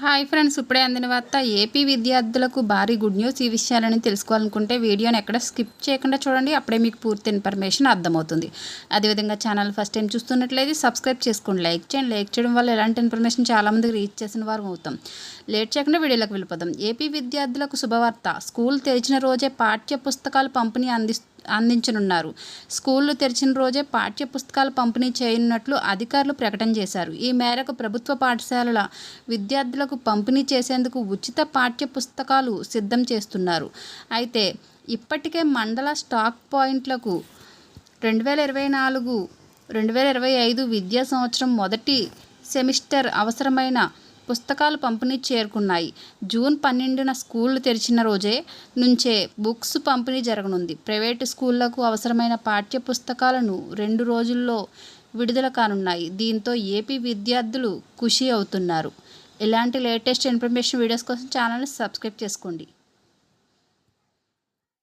Hi friends ఇప్పుడే అందిన వార్త ఏపీ విద్యార్థులకు భారీ గుడ్ న్యూస్ ఈ విషయాలని తెలుసుకోవాలనుకుంటే వీడియోని ఎక్కడ స్కిప్ చేయకుండా చూడండి అప్పుడే మీకు పూర్తి ఇన్ఫర్మేషన్ అర్థమవుతుంది. అదేవిధంగా ఛానల్ ఫస్ట్ టైం చూస్తున్నట్లయితే సబ్స్క్రైబ్ చేసుకోండి లైక్ చేయండి. లైక్ చేయడం వల్ల ఎలాంటి ఇన్ఫర్మేషన్ చాలామందికి రీచ్ చేసిన వారు అవుతాం. లేట్ చేయకుండా వీడియోలోకి వెళ్ళిపోదాం. ఏపీ విద్యార్థులకు శుభవార్త. స్కూల్ తెరిచిన రోజే పాఠ్య పుస్తకాలు పంపిణీ అందిస్తూ అందించనున్నారు. స్కూళ్ళు తెరిచిన రోజే పాఠ్య పుస్తకాలు పంపిణీ చేయనున్నట్లు అధికారులు ప్రకటన చేశారు. ఈ మేరకు ప్రభుత్వ పాఠశాలల విద్యార్థులకు పంపిణీ చేసేందుకు ఉచిత పాఠ్య పుస్తకాలు సిద్ధం చేస్తున్నారు. అయితే ఇప్పటికే మండల స్టాక్ పాయింట్లకు రెండు వేల ఇరవై నాలుగు రెండు వేల ఇరవై ఐదు విద్యా సంవత్సరం మొదటి సెమిస్టర్ అవసరమైన పుస్తకాలు పంపిణీ చేరుకున్నాయి. జూన్ పన్నెండున స్కూళ్ళు తెరిచిన రోజే నుంచే బుక్స్ పంపిణీ జరగనుంది. ప్రైవేటు స్కూళ్ళకు అవసరమైన పాఠ్య పుస్తకాలను రెండు రోజుల్లో విడుదల కానున్నాయి. దీంతో ఏపీ విద్యార్థులు ఖుషి అవుతున్నారు. ఇలాంటి లేటెస్ట్ ఇన్ఫర్మేషన్ వీడియోస్ కోసం ఛానల్ని సబ్స్క్రైబ్ చేసుకోండి.